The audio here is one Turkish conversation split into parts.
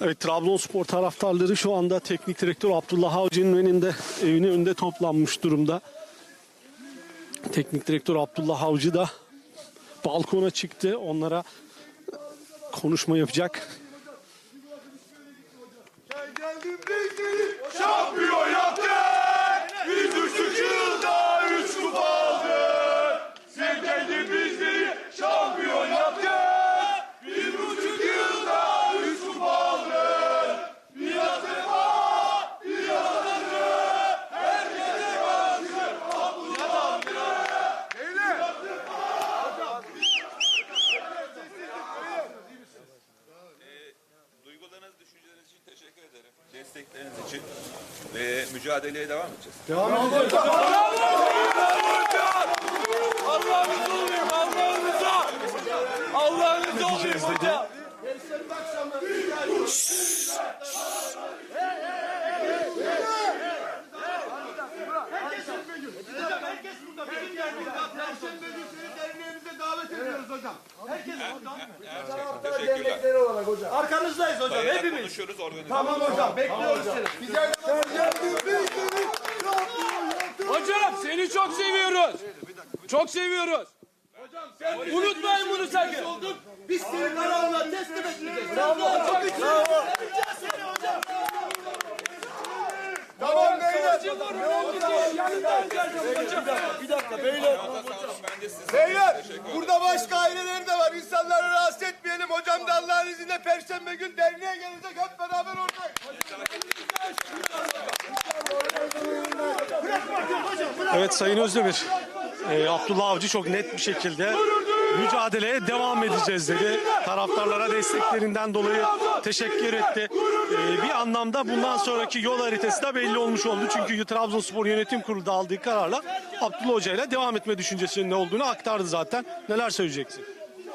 Evet Trabzonspor taraftarları şu anda teknik direktör Abdullah Avcı'nın önünde evinin önünde toplanmış durumda. Teknik direktör Abdullah Avcı da balkona çıktı. Onlara konuşma yapacak. Şampiyon yaptık. Biz üç üç yılda üç kupa aldık. Sen geldin bizleri şampiyon yaptık. Biz üç üç yılda üç kupa aldık. Biraz sefa, biraz acı. Herkese karşı Abdullah Avcı. Beyler. Duygularınız, düşünceleriniz için teşekkür ederim. Destekleriniz için ve mücadeleye devam edeceğiz. Allah'ınız olayım, Allah'ınıza. Allah'ınıza olayım hocam. Teşekkürler. Arkanızdayız hocam Sayıda hepimiz. konuşuyoruz, organize Tamam hocam bekliyoruz seni. Hocam seni çok seviyoruz. Çok seviyoruz. Unutmayın bunu sakın. Biz seni kararla teslim edeceğiz. Sağ Bir dakika beyler. Beyler burada başka aileler de var. İnsanları rahatsız etmeyelim. Hocam da Allah'ın izniyle Perşembe gün derneğe gelecek. Hep beraber oradayız. Evet Sayın Özdemir. e, Abdullah Avcı çok net bir şekilde mücadeleye devam edeceğiz dedi. Taraftarlara desteklerinden dolayı teşekkür etti. E, bir anlamda bundan sonraki yol haritası da belli olmuş oldu. Çünkü Trabzonspor Yönetim Kurulu aldığı kararla Abdullah Hoca ile devam etme düşüncesinin ne olduğunu aktardı zaten. Neler söyleyeceksin?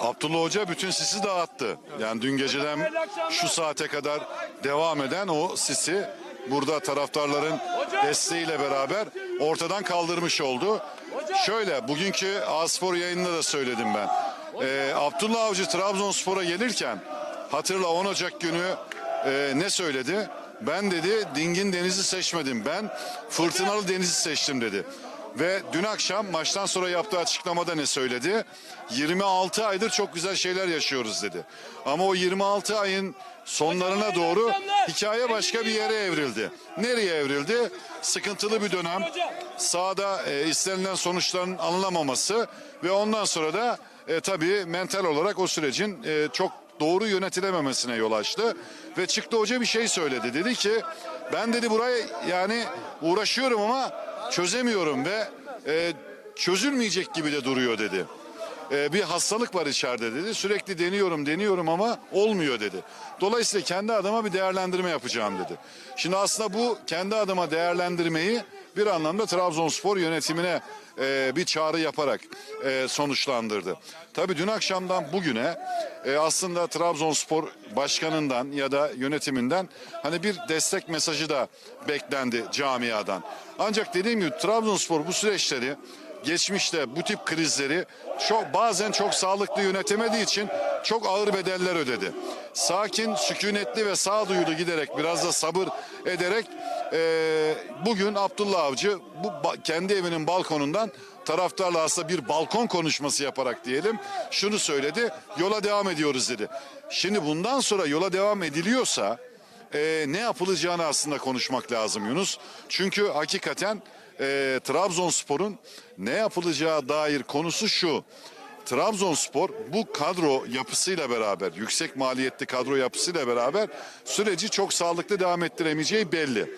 Abdullah Hoca bütün sisi dağıttı. Yani dün geceden şu saate kadar devam eden o sisi burada taraftarların desteğiyle beraber ortadan kaldırmış oldu. Şöyle bugünkü A-Spor yayınında da söyledim ben. Ee, Abdullah Avcı Trabzonspor'a gelirken hatırla 10 Ocak günü e, ne söyledi? Ben dedi dingin denizi seçmedim ben fırtınalı denizi seçtim dedi. Ve dün akşam maçtan sonra yaptığı açıklamada ne söyledi? 26 aydır çok güzel şeyler yaşıyoruz dedi. Ama o 26 ayın sonlarına doğru hikaye başka bir yere evrildi. Nereye evrildi? Sıkıntılı bir dönem. Sahada e, istenilen sonuçların alınamaması ve ondan sonra da e, tabii mental olarak o sürecin e, çok doğru yönetilememesine yol açtı. Ve çıktı hoca bir şey söyledi. Dedi ki ben dedi buraya yani uğraşıyorum ama çözemiyorum ve e, çözülmeyecek gibi de duruyor dedi. E, bir hastalık var içeride dedi. Sürekli deniyorum deniyorum ama olmuyor dedi. Dolayısıyla kendi adıma bir değerlendirme yapacağım dedi. Şimdi aslında bu kendi adıma değerlendirmeyi bir anlamda Trabzonspor yönetimine e, bir çağrı yaparak e, sonuçlandırdı. Tabii dün akşamdan bugüne e, aslında Trabzonspor başkanından ya da yönetiminden hani bir destek mesajı da beklendi camiadan. Ancak dediğim gibi Trabzonspor bu süreçleri geçmişte bu tip krizleri çok bazen çok sağlıklı yönetemediği için çok ağır bedeller ödedi. Sakin, sükunetli ve sağduyulu giderek biraz da sabır ederek eee, bugün Abdullah Avcı bu kendi evinin balkonundan taraftarla aslında bir balkon konuşması yaparak diyelim şunu söyledi. Yola devam ediyoruz dedi. Şimdi bundan sonra yola devam ediliyorsa e, ne yapılacağını aslında konuşmak lazım Yunus. Çünkü hakikaten e, Trabzonspor'un ne yapılacağı dair konusu şu. Trabzonspor bu kadro yapısıyla beraber, yüksek maliyetli kadro yapısıyla beraber süreci çok sağlıklı devam ettiremeyeceği belli.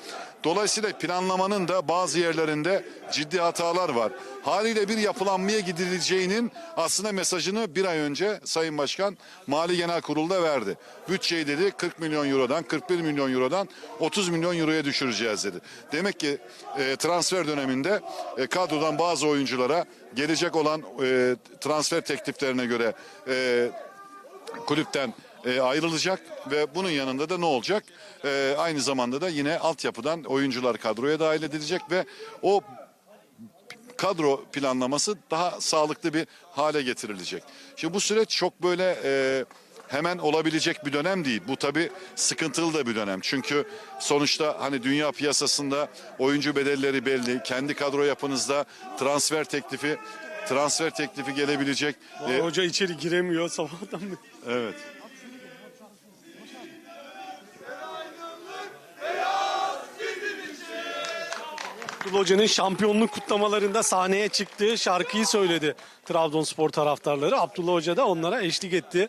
Dolayısıyla planlamanın da bazı yerlerinde ciddi hatalar var. Haliyle bir yapılanmaya gidileceğinin aslında mesajını bir ay önce Sayın Başkan Mali Genel Kurul'da verdi. Bütçeyi dedi 40 milyon eurodan 41 milyon eurodan 30 milyon euroya düşüreceğiz dedi. Demek ki e, transfer döneminde e, kadrodan bazı oyunculara gelecek olan e, transfer tekliflerine göre e, kulüpten e, ayrılacak ve bunun yanında da ne olacak? E, aynı zamanda da yine altyapıdan oyuncular kadroya dahil edilecek ve o kadro planlaması daha sağlıklı bir hale getirilecek. Şimdi bu süreç çok böyle e, hemen olabilecek bir dönem değil. Bu tabii sıkıntılı da bir dönem. Çünkü sonuçta hani dünya piyasasında oyuncu bedelleri belli. Kendi kadro yapınızda transfer teklifi transfer teklifi gelebilecek. Ee, Hoca içeri giremiyor sabahtan beri. evet. Abdullah Hoca'nın şampiyonluk kutlamalarında sahneye çıktığı şarkıyı söyledi Trabzonspor taraftarları. Abdullah Hoca da onlara eşlik etti.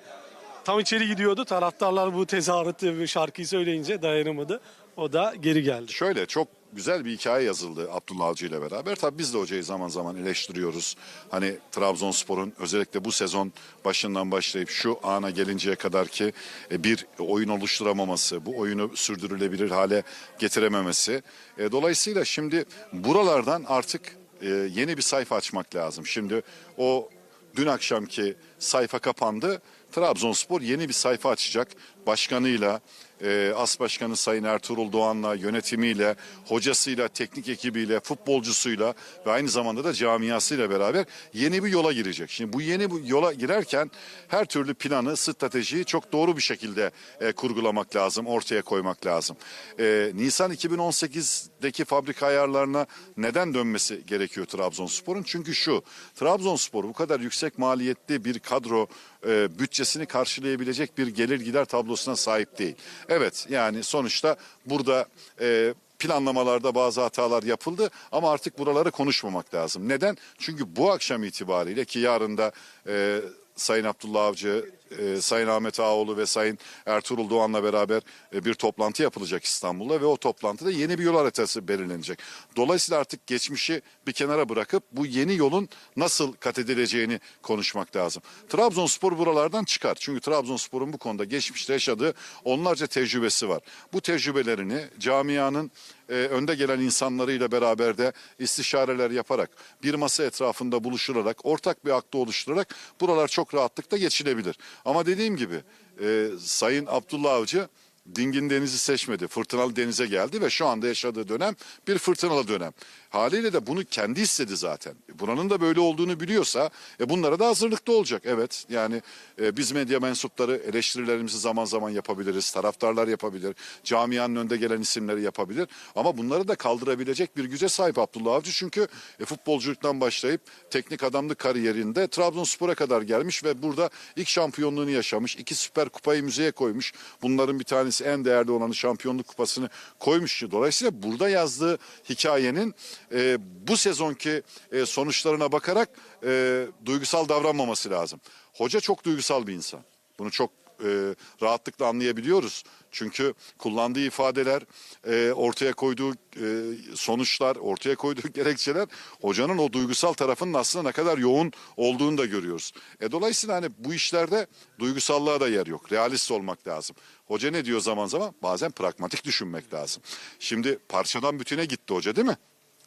Tam içeri gidiyordu. Taraftarlar bu tezahüratı şarkıyı söyleyince dayanamadı. O da geri geldi. Şöyle çok güzel bir hikaye yazıldı Abdullah Avcı ile beraber. Tabii biz de hocayı zaman zaman eleştiriyoruz. Hani Trabzonspor'un özellikle bu sezon başından başlayıp şu ana gelinceye kadar ki e, bir oyun oluşturamaması, bu oyunu sürdürülebilir hale getirememesi. E, Dolayısıyla şimdi buralardan artık e, yeni bir sayfa açmak lazım. Şimdi o dün akşamki sayfa kapandı. Trabzonspor yeni bir sayfa açacak. Başkanıyla, e, As Başkanı Sayın Ertuğrul Doğan'la, yönetimiyle, hocasıyla, teknik ekibiyle, futbolcusuyla ve aynı zamanda da camiasıyla beraber yeni bir yola girecek. Şimdi bu yeni bu yola girerken her türlü planı, stratejiyi çok doğru bir şekilde e, kurgulamak lazım, ortaya koymak lazım. E, Nisan 2018'deki fabrika ayarlarına neden dönmesi gerekiyor Trabzonspor'un? Çünkü şu, Trabzonspor bu kadar yüksek maliyetli bir kadro e, bütçesini karşılayabilecek bir gelir gider tablosuna sahip değil. Evet yani sonuçta burada e, planlamalarda bazı hatalar yapıldı ama artık buraları konuşmamak lazım. Neden? Çünkü bu akşam itibariyle ki yarın da e, Sayın Abdullah Avcı, e, Sayın Ahmet Ağoğlu ve Sayın Ertuğrul Doğan'la beraber e, bir toplantı yapılacak İstanbul'da ve o toplantıda yeni bir yol haritası belirlenecek. Dolayısıyla artık geçmişi bir kenara bırakıp bu yeni yolun nasıl kat edileceğini konuşmak lazım. Trabzonspor buralardan çıkar. Çünkü Trabzonspor'un bu konuda geçmişte yaşadığı onlarca tecrübesi var. Bu tecrübelerini camianın e, önde gelen insanlarıyla beraber de istişareler yaparak bir masa etrafında buluşturarak ortak bir akta oluşturarak buralar çok rahatlıkla geçilebilir. Ama dediğim gibi e, Sayın Abdullah Avcı dingin denizi seçmedi. Fırtınalı denize geldi ve şu anda yaşadığı dönem bir fırtınalı dönem. Haliyle de bunu kendi istedi zaten. Buranın da böyle olduğunu biliyorsa e, bunlara da hazırlıklı olacak. Evet yani e, biz medya mensupları eleştirilerimizi zaman zaman yapabiliriz. Taraftarlar yapabilir. Camianın önde gelen isimleri yapabilir. Ama bunları da kaldırabilecek bir güce sahip Abdullah Avcı. Çünkü e, futbolculuktan başlayıp teknik adamlık kariyerinde Trabzonspor'a kadar gelmiş ve burada ilk şampiyonluğunu yaşamış. İki süper kupayı müzeye koymuş. Bunların bir tanesi en değerli olanı şampiyonluk kupasını koymuş. Dolayısıyla burada yazdığı hikayenin e, bu sezonki e, sonuçlarına bakarak e, duygusal davranmaması lazım. Hoca çok duygusal bir insan. Bunu çok e, rahatlıkla anlayabiliyoruz. Çünkü kullandığı ifadeler, e, ortaya koyduğu e, sonuçlar, ortaya koyduğu gerekçeler hocanın o duygusal tarafının aslında ne kadar yoğun olduğunu da görüyoruz. E, dolayısıyla hani bu işlerde duygusallığa da yer yok. Realist olmak lazım. Hoca ne diyor zaman zaman? Bazen pragmatik düşünmek lazım. Şimdi parçadan bütüne gitti hoca değil mi?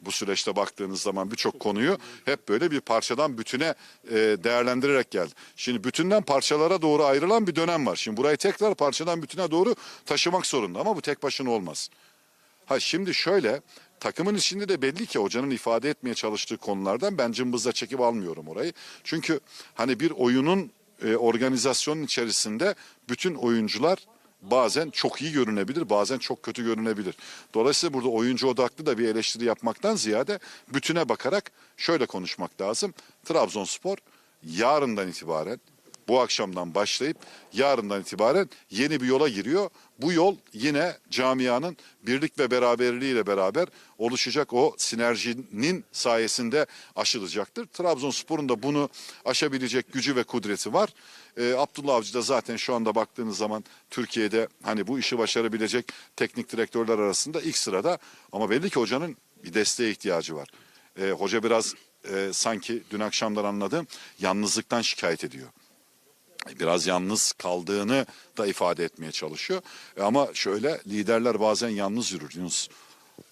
bu süreçte baktığınız zaman birçok konuyu hep böyle bir parçadan bütüne e, değerlendirerek geldi. Şimdi bütünden parçalara doğru ayrılan bir dönem var. Şimdi burayı tekrar parçadan bütüne doğru taşımak zorunda ama bu tek başına olmaz. Ha şimdi şöyle takımın içinde de belli ki hocanın ifade etmeye çalıştığı konulardan ben cımbızla çekip almıyorum orayı. Çünkü hani bir oyunun e, organizasyonun içerisinde bütün oyuncular bazen çok iyi görünebilir, bazen çok kötü görünebilir. Dolayısıyla burada oyuncu odaklı da bir eleştiri yapmaktan ziyade bütüne bakarak şöyle konuşmak lazım. Trabzonspor yarından itibaren bu akşamdan başlayıp yarından itibaren yeni bir yola giriyor. Bu yol yine camianın birlik ve beraberliğiyle beraber oluşacak o sinerjinin sayesinde aşılacaktır. Trabzonspor'un da bunu aşabilecek gücü ve kudreti var. Ee, Abdullah Avcı da zaten şu anda baktığınız zaman Türkiye'de hani bu işi başarabilecek teknik direktörler arasında ilk sırada. Ama belli ki hocanın bir desteğe ihtiyacı var. Ee, hoca biraz e, sanki dün akşamdan anladığım yalnızlıktan şikayet ediyor biraz yalnız kaldığını da ifade etmeye çalışıyor. E Ama şöyle liderler bazen yalnız yürür Yunus.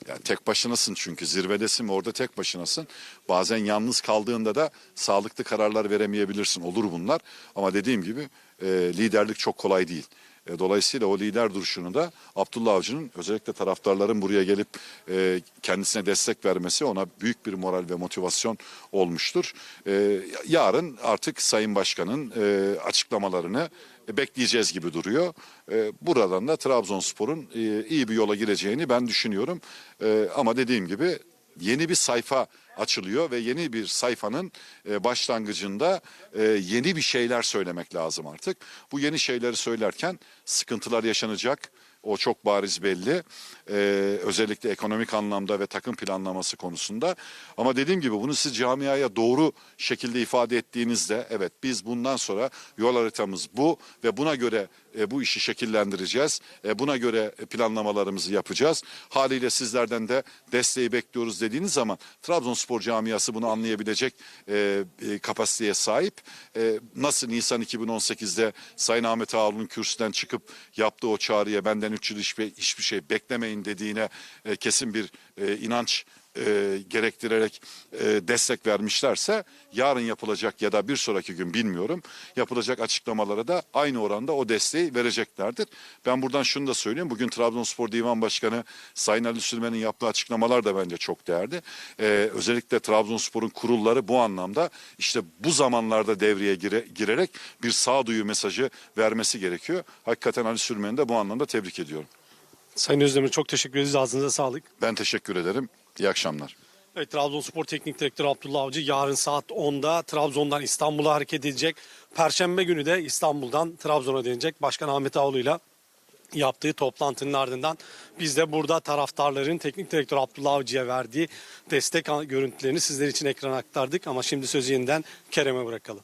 Yani tek başınasın çünkü zirvedesin ve orada tek başınasın. Bazen yalnız kaldığında da sağlıklı kararlar veremeyebilirsin. Olur bunlar. Ama dediğim gibi e, liderlik çok kolay değil. E, Dolayısıyla o lider duruşunu da Abdullah Avcı'nın özellikle taraftarların buraya gelip e, kendisine destek vermesi ona büyük bir moral ve motivasyon olmuştur. E, yarın artık Sayın Başkan'ın açıklamalarını bekleyeceğiz gibi duruyor. Buradan da Trabzonspor'un iyi bir yola gireceğini ben düşünüyorum. Ama dediğim gibi yeni bir sayfa açılıyor ve yeni bir sayfanın e, başlangıcında e, yeni bir şeyler söylemek lazım artık. Bu yeni şeyleri söylerken sıkıntılar yaşanacak. O çok bariz belli. Ee, özellikle ekonomik anlamda ve takım planlaması konusunda. Ama dediğim gibi bunu siz camiaya doğru şekilde ifade ettiğinizde evet biz bundan sonra yol haritamız bu ve buna göre e, bu işi şekillendireceğiz. E, buna göre planlamalarımızı yapacağız. Haliyle sizlerden de desteği bekliyoruz dediğiniz zaman Trabzonspor camiası bunu anlayabilecek e, e, kapasiteye sahip. E, nasıl Nisan 2018'de Sayın Ahmet Ağaoğlu'nun kürsüden çıkıp yaptığı o çağrıya benden 3 yıl hiçbir, hiçbir şey beklemeyin dediğine e, kesin bir e, inanç e, gerektirerek e, destek vermişlerse yarın yapılacak ya da bir sonraki gün bilmiyorum yapılacak açıklamalara da aynı oranda o desteği vereceklerdir. Ben buradan şunu da söyleyeyim. Bugün Trabzonspor Divan Başkanı Sayın Ali Süleyman'ın yaptığı açıklamalar da bence çok değerli. E, özellikle Trabzonspor'un kurulları bu anlamda işte bu zamanlarda devreye gire- girerek bir sağduyu mesajı vermesi gerekiyor. Hakikaten Ali Süleyman'ı da bu anlamda tebrik ediyorum. Sayın Özdemir çok teşekkür ederiz. Ağzınıza sağlık. Ben teşekkür ederim. İyi akşamlar. Evet, Trabzonspor Teknik Direktörü Abdullah Avcı yarın saat 10'da Trabzon'dan İstanbul'a hareket edecek. Perşembe günü de İstanbul'dan Trabzon'a dönecek. Başkan Ahmet Ağoğlu'yla yaptığı toplantının ardından biz de burada taraftarların teknik direktör Abdullah Avcı'ya verdiği destek görüntülerini sizler için ekrana aktardık. Ama şimdi sözü yeniden Kerem'e bırakalım.